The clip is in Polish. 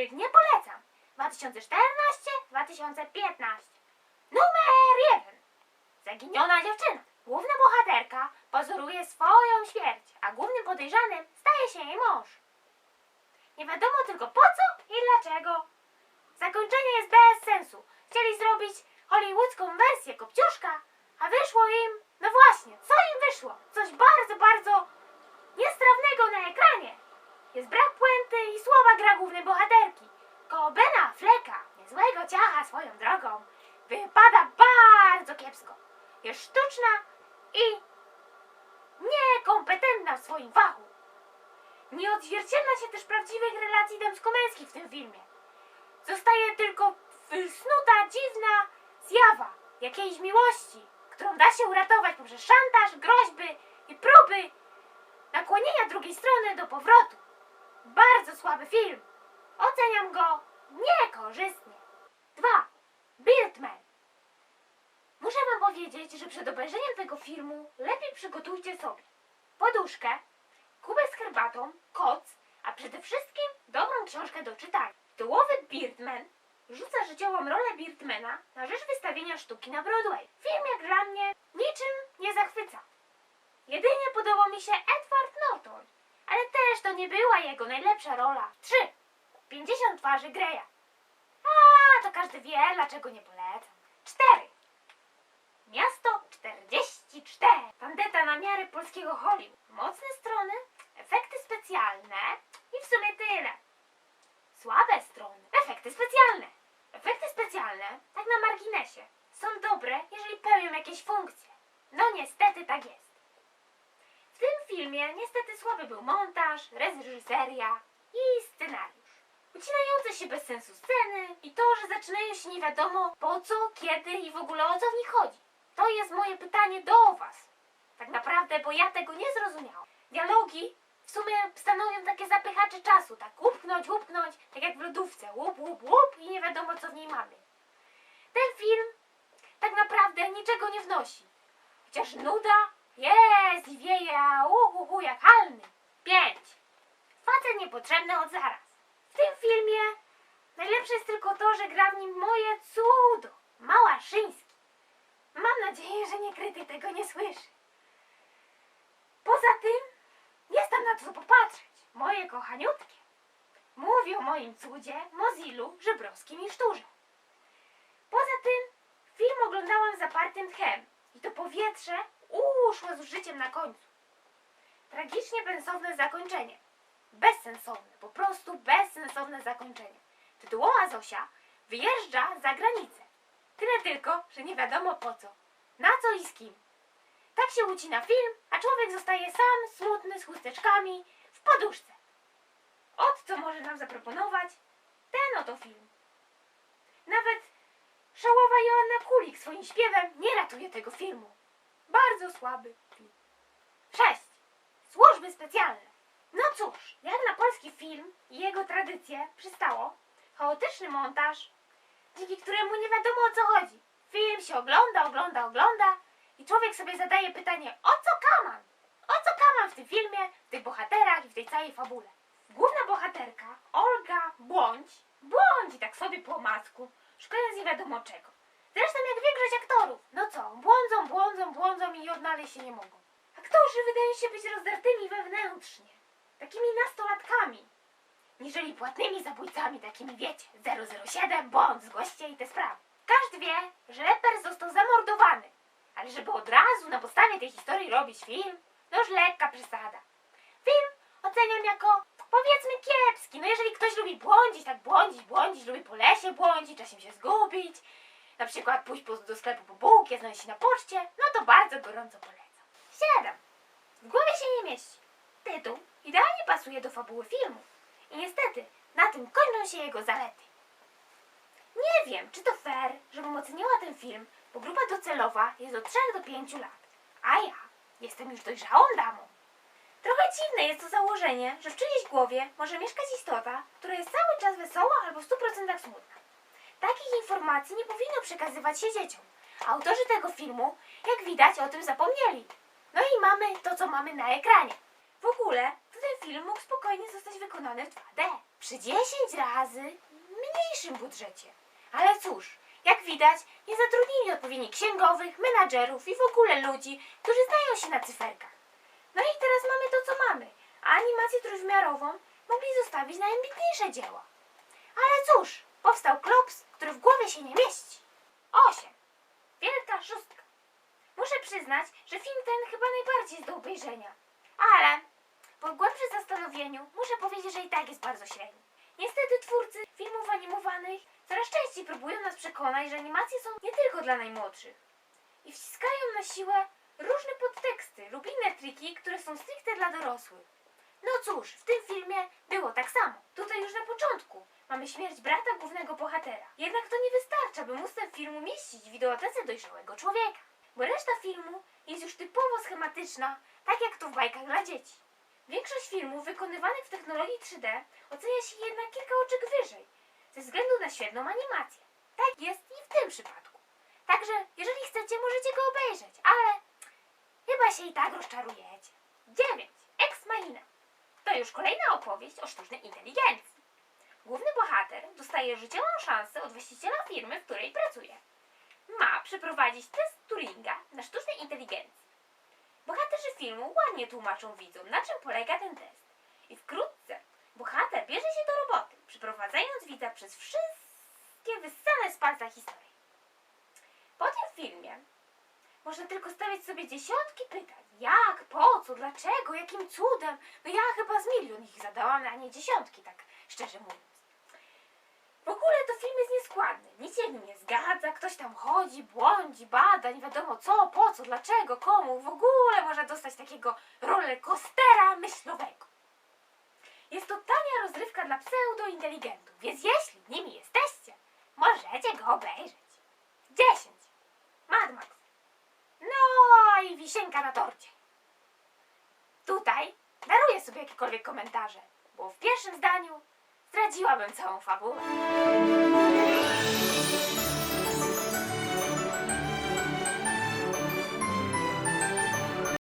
których nie polecam. 2014-2015. Numer jeden. Zaginiona dziewczyna. Główna bohaterka pozoruje swoją śmierć, a głównym podejrzanym staje się jej mąż. Nie wiadomo tylko po co i dlaczego. Zakończenie jest bez sensu. Chcieli zrobić hollywoodzką wersję Kopciuszka, a wyszło im, no właśnie, co im wyszło? Coś bardzo, bardzo niestrawnego na ekranie. Jest brak gra głównej bohaterki. Koło Bena Fleka, niezłego ciacha swoją drogą, wypada bardzo kiepsko. Jest sztuczna i niekompetentna w swoim fachu. Nie odzwierciedla się też prawdziwych relacji damsko-męskich w tym filmie. Zostaje tylko wysnuta, dziwna zjawa jakiejś miłości, którą da się uratować poprzez szantaż, groźby i próby nakłonienia drugiej strony do powrotu. Bardzo słaby film. Oceniam go niekorzystnie. 2. Birdman. Muszę wam powiedzieć, że przed obejrzeniem tego filmu lepiej przygotujcie sobie poduszkę, kubek z herbatą, koc, a przede wszystkim dobrą książkę do czytania. Tytułowy Birdman rzuca życiową rolę Birdmana na rzecz wystawienia sztuki na Broadway. Film jak dla mnie niczym nie zachwyca. Jedynie podobał mi się Edward Norton, ale też to nie była jego najlepsza rola. 3. 50 twarzy Greya. A, to każdy wie, dlaczego nie polecam. 4. Miasto 44. Tandeta na miarę polskiego Hollywood. Mocne strony, efekty specjalne i w sumie tyle. Słabe strony, efekty specjalne. Efekty specjalne, tak na marginesie, są dobre, jeżeli pełnią jakieś funkcje. No niestety tak jest. Filmie niestety słaby był montaż, reżyseria i scenariusz. Ucinające się bez sensu sceny i to, że zaczynają się nie wiadomo po co, kiedy i w ogóle o co w nich chodzi. To jest moje pytanie do Was. Tak naprawdę, bo ja tego nie zrozumiałam. Dialogi w sumie stanowią takie zapychacze czasu, tak upchnąć, upchnąć, tak jak w lodówce, łup, łup, łup i nie wiadomo co w niej mamy. Ten film tak naprawdę niczego nie wnosi. Chociaż nuda jest i wieje, a uhu, jak halny. Pięć. Facet niepotrzebny od zaraz. W tym filmie najlepsze jest tylko to, że gra w nim moje cudo, Małaszyński. Mam nadzieję, że nie krytyk tego nie słyszy. Poza tym jest tam na co popatrzeć. Moje kochaniutkie. Mówię o moim cudzie, Mozilu, Żebrowskim i Szturze. Poza tym film oglądałam zapartym tchem i to powietrze uszło z życiem na końcu. Tragicznie pensowne zakończenie. Bezsensowne, po prostu bezsensowne zakończenie. Tytułowa Zosia wyjeżdża za granicę. Tyle tylko, że nie wiadomo po co. Na co i z kim. Tak się ucina film, a człowiek zostaje sam, smutny, z chusteczkami, w poduszce. Ot co może nam zaproponować ten oto film. Nawet szałowa Joanna Kulik swoim śpiewem nie ratuje tego filmu. Bardzo słaby film. 6. Służby specjalne. No cóż, jak na polski film i jego tradycje przystało, chaotyczny montaż, dzięki któremu nie wiadomo o co chodzi. Film się ogląda, ogląda, ogląda i człowiek sobie zadaje pytanie, o co kaman? O co kaman w tym filmie, w tych bohaterach i w tej całej fabule? Główna bohaterka, Olga Błądź, błądzi tak sobie po masku, szukając nie wiadomo czego. Zresztą jak większość aktorów, no co, błądzą, błądzą, błądzą i odnaleźć się nie mogą. Aktorzy wydają się być rozdartymi wewnętrznie, takimi nastolatkami, niżeli płatnymi zabójcami, takimi wiecie, 007, błąd, zgłoście i te sprawy. Każdy wie, że Leper został zamordowany, ale żeby od razu na podstawie tej historii robić film, no już lekka przesada. Film oceniam jako powiedzmy kiepski. No jeżeli ktoś lubi błądzić, tak błądzić, błądzić, lubi po lesie błądzić, czasem się zgubić, na przykład pójść po, do sklepu po bułki, znaleźć się na poczcie, no to bardzo gorąco polecam. 7. W głowie się nie mieści. Tytuł idealnie pasuje do fabuły filmu. I niestety, na tym kończą się jego zalety. Nie wiem, czy to fair, żebym oceniła ten film, bo grupa docelowa jest od 3 do 5 lat, a ja jestem już dojrzałą damą. Trochę dziwne jest to założenie, że w czyjejś głowie może mieszkać istota, która jest cały czas wesoła albo w 100% smutna. Takich informacji nie powinno przekazywać się dzieciom. Autorzy tego filmu, jak widać, o tym zapomnieli. No i mamy to, co mamy na ekranie. W ogóle, ten film mógł spokojnie zostać wykonany w 2D. przy 10 razy mniejszym budżecie. Ale cóż, jak widać, nie zatrudnili odpowiednich księgowych, menadżerów i w ogóle ludzi, którzy znają się na cyferkach. No i teraz mamy to, co mamy, a animację trójwymiarową mogli zostawić na ambitniejsze dzieła. Ale cóż, powstał klops, który w głowie się nie mieści. Osiem. Wielka szóstka. Muszę przyznać, że film ten chyba najbardziej do obejrzenia. Ale po głębszym zastanowieniu muszę powiedzieć, że i tak jest bardzo średni. Niestety twórcy filmów animowanych coraz częściej próbują nas przekonać, że animacje są nie tylko dla najmłodszych. I wciskają na siłę różne podteksty lub inne triki, które są stricte dla dorosłych. No cóż, w tym filmie było tak samo. Tutaj już na początku mamy śmierć brata głównego bohatera. Jednak to nie wystarcza, by móc ten film umieścić w wideotece dojrzałego człowieka. Bo reszta filmu jest już typowo schematyczna, tak jak to w bajkach dla dzieci. Większość filmów wykonywanych w technologii 3D ocenia się jednak kilka oczek wyżej, ze względu na świetną animację. Tak jest i w tym przypadku. Także, jeżeli chcecie, możecie go obejrzeć, ale chyba się i tak rozczarujecie. 9. Ex Machina. Już kolejna opowieść o sztucznej inteligencji. Główny bohater dostaje życiową szansę od właściciela firmy, w której pracuje. Ma przeprowadzić test Turinga na sztucznej inteligencji. Bohaterzy filmu ładnie tłumaczą widzom, na czym polega ten test. I wkrótce bohater bierze się do roboty, przeprowadzając widza przez wszystkie wyssane z palca historie. Po tym filmie można tylko stawiać sobie dziesiątki pytań. Jak, po co, dlaczego, jakim cudem? No ja chyba z milion ich zadałam, a nie dziesiątki, tak szczerze mówiąc. W ogóle to film jest nieskładny. Nic się nim nie zgadza, ktoś tam chodzi, błądzi, bada, nie wiadomo co, po co, dlaczego, komu. W ogóle można dostać takiego rollercoastera myślowego. Jest to tania rozrywka dla pseudointeligentów, więc jeśli nimi jesteście, możecie go obejrzeć. 10. Mad Max. I wisienka na torcie. Tutaj daruję sobie jakiekolwiek komentarze, bo w pierwszym zdaniu zdradziłabym całą fabułę.